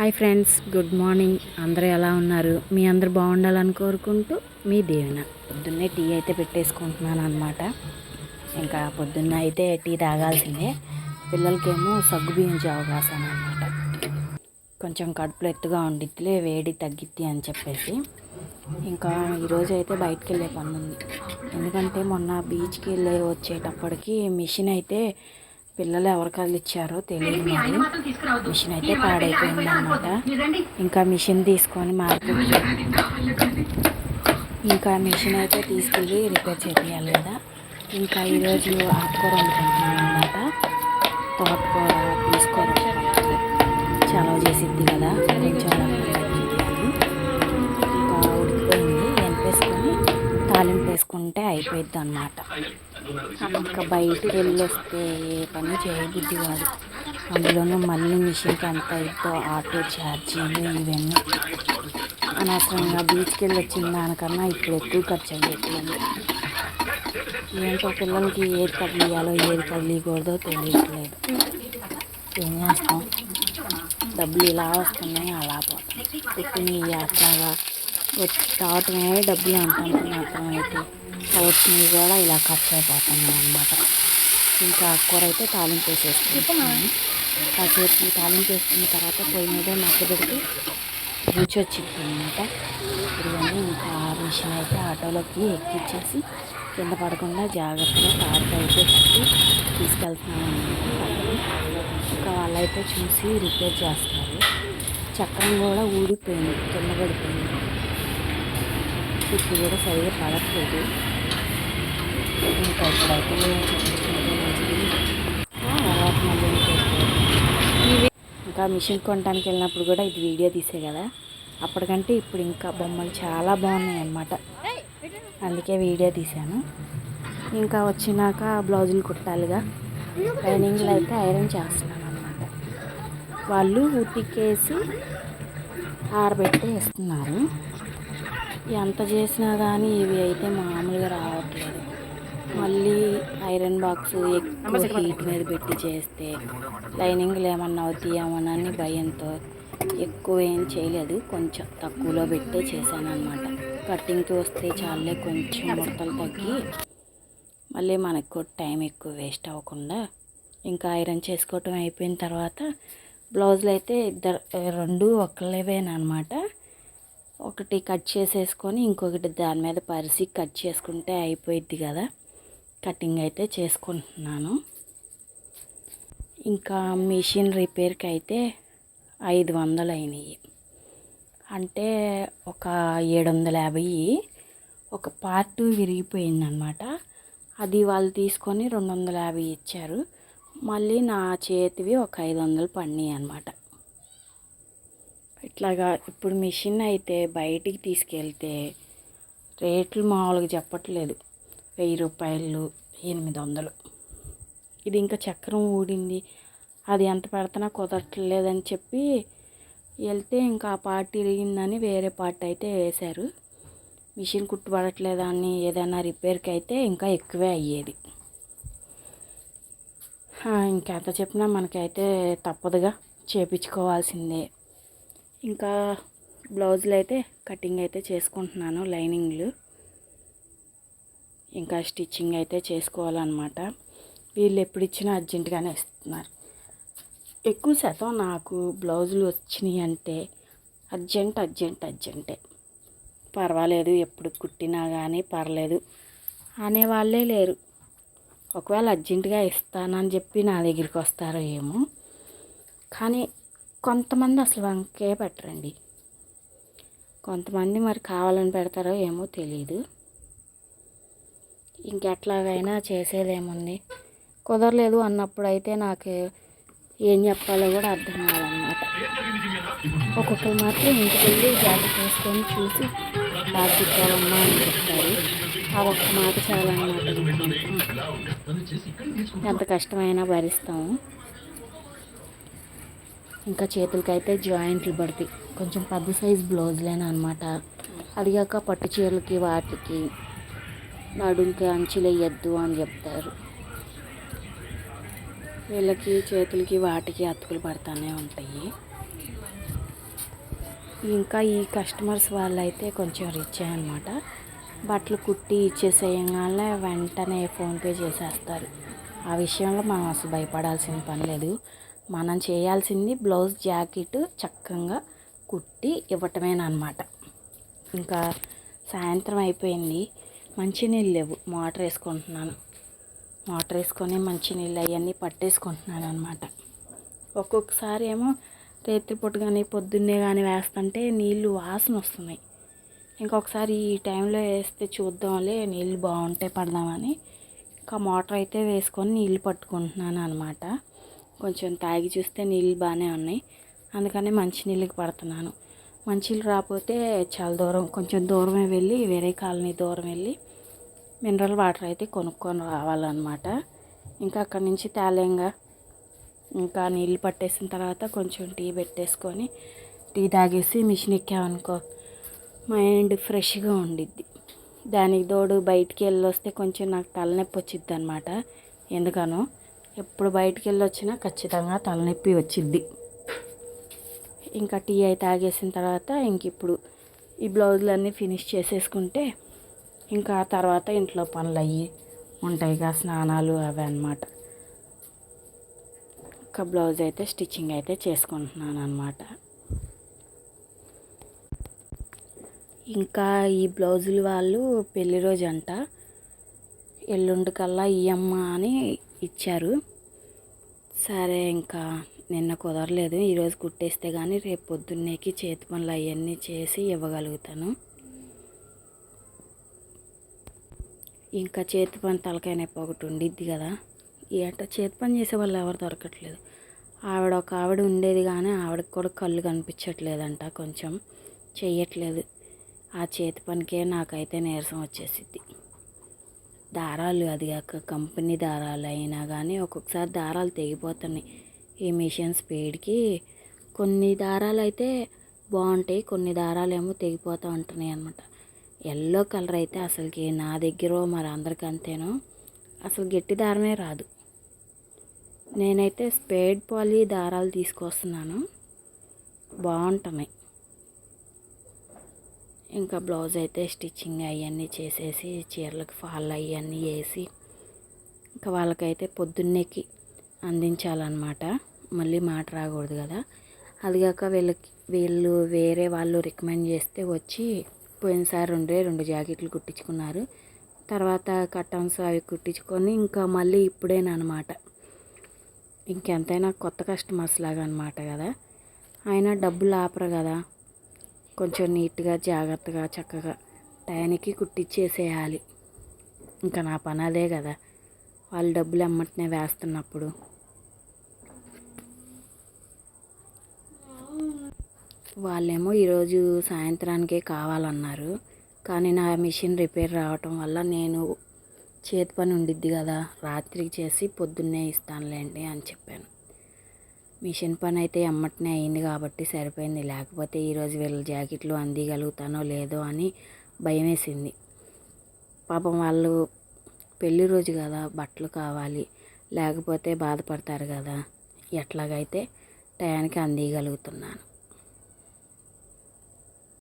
Hi friends good morning. అందరూ ఎలా ఉన్నారు? మీ అందరు బాగుండాలని కోరుకుంటూ మీ దేవిన. పొద్దున్నే టీ అయితే పెట్టేసుకుంటున్నాను అనమాట ఇంకా పొద్దున్న అయితే టీ తాగాల్సిందే. పిల్లలకేమో సగ్గు బియ్యం జావ కాసాను అనమాట కొంచెం కడుపులో ఎత్తుగా ఉండిద్దిలే వేడి తగ్గిద్ది అని చెప్పేసి. ఇంకా ఈరోజు అయితే బయటకు వెళ్ళే పని ఉంది ఎందుకంటే మొన్న బీచ్కి వెళ్ళి వచ్చేటప్పటికి మిషన్ అయితే పిల్లలు ఎవరికాళ్ళు ఇచ్చారో తెలియదు మరి మిషన్ అయితే పాడైపోయింది అనమాట ఇంకా మిషన్ తీసుకొని మార్కెట్ ఇంకా మిషన్ అయితే తీసుకెళ్ళి రిపేర్ చేయాలి కదా. ఇంకా ఈరోజు ఆకుకూర వండుకుంటున్నాను అనమాట తోటకూర తీసుకోర చలవ చేసిద్ది కదా. కొంచెం ఇంకా ఉడికిపోయింది. ఎనిపేసుకొని తాలింపు వేసుకుంటే అయిపోయిద్ది అనమాట ఇంకా బయటికి వెళ్ళి వస్తే ఏ పని చేయబుద్ధి కాదు అందులోనూ మళ్ళీ మిషన్కి ఎంత అయిద్దో ఆటో ఛార్జీలు ఇవన్నీ. అనవసరంగా బీచ్కి వెళ్ళి వచ్చిన దానికన్నా ఇప్పుడు ఎక్కువ ఖర్చు అయ్యేట్లేదు ఏంటో పిల్లలకి ఏది కదిలియాలో ఏది కదిలియకూడదో తెలియట్లేదు. ఏం చేస్తాం? డబ్బులు ఇలా వస్తున్నాయి అలా పోతాయి పెట్టినవి అట్లాగా రావటమే డబ్బులు అంతంత మాత్రం అయితే వచ్చినవి కూడా ఇలా కట్ అయిపోతున్నాయి అనమాట ఇంకా కూర అయితే తాలింపు వేసేసుకుంటున్నాను. కాసేపు తాలింపు వేసుకున్న తర్వాత పొయ్యి మీద మక్క రుచి వచ్చింది అనమాట ఇదిగోండి ఇంకా ఆ మిషన్ అయితే ఆటోలోకి ఎక్కిచ్చేసి కింద పడకుండా జాగ్రత్తగా తాత అయితే కట్టి తీసుకెళ్తున్నాను ఇంకా వాళ్ళైతే చూసి రిపేర్ చేస్తారు. చక్రం కూడా ఊడిపోయింది కింద పడిపోయింది. ఇప్పుడు కూడా సరిగా పడట్లేదు. ఇంకా ఇప్పుడైతే తర్వాత మళ్ళీ ఇంకా మిషన్ కొనడానికి వెళ్ళినప్పుడు కూడా ఇది వీడియో తీసే కదా. అప్పటికంటే ఇప్పుడు ఇంకా బొమ్మలు చాలా బాగున్నాయి అన్నమాట. అందుకే వీడియో తీశాను. ఇంకా వచ్చినాక బ్లౌజులు కుట్టాలిగా. లైనింగ్లు అయితే ఐరన్ చేస్తున్నాను అన్నమాట. వాళ్ళు ఉతికేసి ఆరబెట్టి వేస్తున్నారు ఎంత చేసినా కానీ ఇవి అయితే మామూలుగా రావట్లేదు. మళ్ళీ ఐరన్ బాక్స్ ఎక్కువ హీట్ మీద పెట్టి చేస్తే లైనింగ్లు ఏమన్నా అవుతాయేమోనని భయంతో ఎక్కువ ఏం చేయలేదు. కొంచెం తక్కువలో పెట్టే చేశాను అనమాట కటింగ్కి వస్తే చాలే కొంచెం ముడతలు తగ్గి మళ్ళీ మనకు టైం ఎక్కువ వేస్ట్ అవ్వకుండా ఇంకా ఐరన్ చేసుకోవటం అయిపోయిన తర్వాత బ్లౌజులు అయితే ఇద్దరు రెండు ఒకళ్ళవేనమాట ఒకటి కట్ చేసేసుకొని ఇంకొకటి దాని మీద పరిసి కట్ చేసుకుంటే అయిపోయిద్ది కదా. కటింగ్ అయితే చేసుకుంటున్నాను. ఇంకా మిషన్ రిపేర్కి అయితే ఐదు వందలు అయినాయి. అంటే ఒక ఏడు వందల యాభై ఒక పార్ట్ విరిగిపోయిందనమాట. అది వాళ్ళు తీసుకొని రెండు వందల యాభై ఇచ్చారు. మళ్ళీ నా చేతివి ఒక ఐదు వందలు పడినాయి అనమాట. ఇట్లాగా ఇప్పుడు మిషన్ అయితే బయటికి తీసుకెళ్తే రేట్లు మామూలుగా చెప్పట్లేదు. వెయ్యి రూపాయలు ఎనిమిది వందలు. ఇది ఇంకా చక్రం ఊడింది. అది ఎంత పెడుతున్నా కుదరట్లేదని చెప్పి వెళ్తే ఇంకా ఆ పార్ట్ ఇరిగిందని వేరే పార్ట్ అయితే వేశారు. మిషన్ కుట్టుబడట్లేదని ఏదైనా రిపేర్కి అయితే ఇంకా ఎక్కువే అయ్యేది. ఇంకెంత చెప్పినా మనకైతే తప్పదుగా. చేపించుకోవాల్సిందే. ఇంకా బ్లౌజులు అయితే కటింగ్ అయితే చేసుకుంటున్నాను లైనింగ్లు. ఇంకా స్టిచ్చింగ్ అయితే చేసుకోవాలన్నమాట. వీళ్ళు ఎప్పుడు ఇచ్చినా అర్జెంటుగానే ఇస్తున్నారు. ఎక్కువ శాతం నాకు బ్లౌజులు వచ్చినాయి అంటే అర్జెంట్ అర్జెంట్ అర్జెంటే. పర్వాలేదు ఎప్పుడు కుట్టినా కానీ పర్లేదు అనేవాళ్ళే లేరు. ఒకవేళ అర్జెంటుగా ఇస్తానని చెప్పి నా దగ్గరికి వస్తారో ఏమో. కానీ కొంతమంది అసలు వంకే పెట్టరండి. కొంతమంది మరి కావాలని పెడతారో ఏమో తెలియదు ఇంకెట్లాగైనా చేసేదేముంది? కుదరలేదు అన్నప్పుడు అయితే నాకు ఏం చెప్పాలో కూడా అర్థం కాదన్నమాట. ఒక్కొక్కరు మాత్రం ఇంటికి వెళ్ళి జాగ్రత్త చేసుకొని చూసి బాగా అని చెప్తారు. ఆ ఒక్క మాట చాలన్నమాట ఎంత కష్టమైనా భరిస్తాము. ఇంకా చేతులకైతే జాయింట్లు పడతాయి. కొంచెం పెద్ద సైజ్ బ్లౌజ్లేనా అనమాట అదిగాక పట్టు చీరలకి వాటికి నడుంకి అంచులు వేయద్దు అని చెప్తారు. వీళ్ళకి చేతులకి వాటికి అతుకులు పడతానే ఉంటాయి. ఇంకా ఈ కస్టమర్స్ వాళ్ళు అయితే కొంచెం రిచ్ అనమాట బట్టలు కుట్టి ఇచ్చేసేయగానే వెంటనే ఫోన్పే చేసేస్తారు. ఆ విషయంలో మనం అసలు భయపడాల్సిన పని లేదు. మనం చేయాల్సింది బ్లౌజ్ జాకెట్ చక్కగా కుట్టి ఇవ్వటమేనమాట ఇంకా సాయంత్రం అయిపోయింది. మంచినీళ్ళు లేవు. మోటార్ వేసుకుంటున్నాను. మోటార్ వేసుకొని మంచినీళ్ళు అవన్నీ పట్టేసుకుంటున్నాను అనమాట ఒక్కొక్కసారి ఏమో రేత్రిపూట కానీ పొద్దున్నే కానీ వేస్తుంటే నీళ్ళు వాసన వస్తున్నాయి. ఇంకొకసారి ఈ టైంలో వేస్తే చూద్దాంలే నీళ్ళు బాగుంటాయి పడదామని. ఇంకా మోటార్ అయితే వేసుకొని నీళ్ళు పట్టుకుంటున్నాను అనమాట కొంచెం తాగి చూస్తే నీళ్ళు బాగానే ఉన్నాయి. అందుకని మంచినీళ్ళకి పడుతున్నాను. మంచినీళ్ళు రాకపోతే చాలా దూరం కొంచెం దూరమే వెళ్ళి వేరే కాలనీ దూరం వెళ్ళి మినరల్ వాటర్ అయితే కొనుక్కొని రావాలన్నమాట. ఇంకా అక్కడి నుంచి తేలేంగా. ఇంకా నీళ్ళు పట్టేసిన తర్వాత కొంచెం టీ పెట్టేసుకొని టీ తాగేసి మిషన్ ఎక్కామనుకో మైండ్ ఫ్రెష్గా ఉండిద్ది. దానికి తోడు బయటికి వెళ్ళి వస్తే కొంచెం నాకు తలనొప్పి వచ్చిద్ది అనమాట ఎందుకనో ఎప్పుడు బయటికి వెళ్ళి వచ్చినా ఖచ్చితంగా తలనొప్పి వచ్చిద్ది. ఇంకా టీ అయితే తాగేసిన తర్వాత ఇంక ఇప్పుడు ఈ బ్లౌజులన్నీ ఫినిష్ చేసేసుకుంటే ఇంకా తర్వాత ఇంట్లో పనులు అయ్యి ఉంటాయిగా స్నానాలు అవి అన్నమాట. ఒక బ్లౌజ్ అయితే స్టిచ్చింగ్ అయితే చేసుకుంటున్నాను అనమాట ఇంకా ఈ బ్లౌజులు వాళ్ళు పెళ్ళి రోజు అంట ఎల్లుండి కల్లా ఇయ్యమ్మ అని ఇచ్చారు. సరే ఇంకా నిన్న కుదరలేదు. ఈరోజు కుట్టేస్తే కానీ రేపు పొద్దున్నేకి చేతి పనులు అవన్నీ చేసి ఇవ్వగలుగుతాను. ఇంకా చేతి పని తలకాయ నొప్పి ఒకటి ఉండిద్ది కదా. ఈ అట్ట చేతి పని చేసే వాళ్ళు ఎవరు దొరకట్లేదు. ఆవిడ ఒక ఆవిడ ఉండేది కానీ ఆవిడకి కూడా కళ్ళు కనిపించట్లేదంట కొంచెం. చెయ్యట్లేదు. ఆ చేతి పనికే నాకైతే నీరసం వచ్చేసిద్ది. దారాలు అది కాక కంపెనీ దారాలు అయినా కానీ ఒక్కొక్కసారి దారాలు తెగిపోతున్నాయి. ఈ మిషన్ స్పీడ్కి కొన్ని దారాలు అయితే బాగుంటాయి కొన్ని దారాలు ఏమో తెగిపోతూ ఉంటున్నాయి అనమాట ఎల్లో కలర్ అయితే అసలుకి నా దగ్గర మరి అందరికి అంతేనో అసలు గట్టి దారమే రాదు. నేనైతే స్పేడ్ పాలి దారాలు తీసుకొస్తున్నాను. బాగుంటున్నాయి ఇంకా బ్లౌజ్ అయితే స్టిచ్చింగ్ అవన్నీ చేసేసి చీరలకు ఫాల్ అవన్నీ వేసి ఇంకా వాళ్ళకైతే పొద్దున్నేకి అందించాలన్నమాట. మళ్ళీ మాట రాకూడదు కదా. అదిగాక వీళ్ళకి వీళ్ళు వేరే వాళ్ళు రికమెండ్ చేస్తే వచ్చి పోయినసారి రెండే రెండు జాకెట్లు కుట్టించుకున్నారు. తర్వాత కట్టన్స్ అవి కుట్టించుకొని ఇంకా మళ్ళీ ఇప్పుడేనమాట ఇంకెంతైనా కొత్త కస్టమర్స్ లాగా అనమాట కదా. అయినా డబ్బులు ఆపరు కదా. కొంచెం నీట్గా జాగ్రత్తగా చక్కగా టయానికి కుట్టించేసేయాలి ఇంకా నా పని అదే కదా వాళ్ళు డబ్బులు ఎమ్మటనే వేస్తున్నప్పుడు. వాళ్ళేమో ఈరోజు సాయంత్రానికే కావాలన్నారు. కానీ నా మిషన్ రిపేర్ రావటం వల్ల నేను చేతి పని ఉండిద్ది కదా రాత్రికి చేసి పొద్దున్నే ఇస్తానులేండి అని చెప్పాను. మిషన్ పని అయితే ఎమ్మటనే అయింది కాబట్టి సరిపోయింది. లేకపోతే ఈరోజు వీళ్ళ జాకెట్లు అందగలుగుతానో లేదో అని భయం వేసింది పాపం వాళ్ళు పెళ్ళి రోజు కదా బట్టలు కావాలి లేకపోతే బాధపడతారు కదా. ఎట్లాగైతే టయానికి అందగలుగుతున్నాను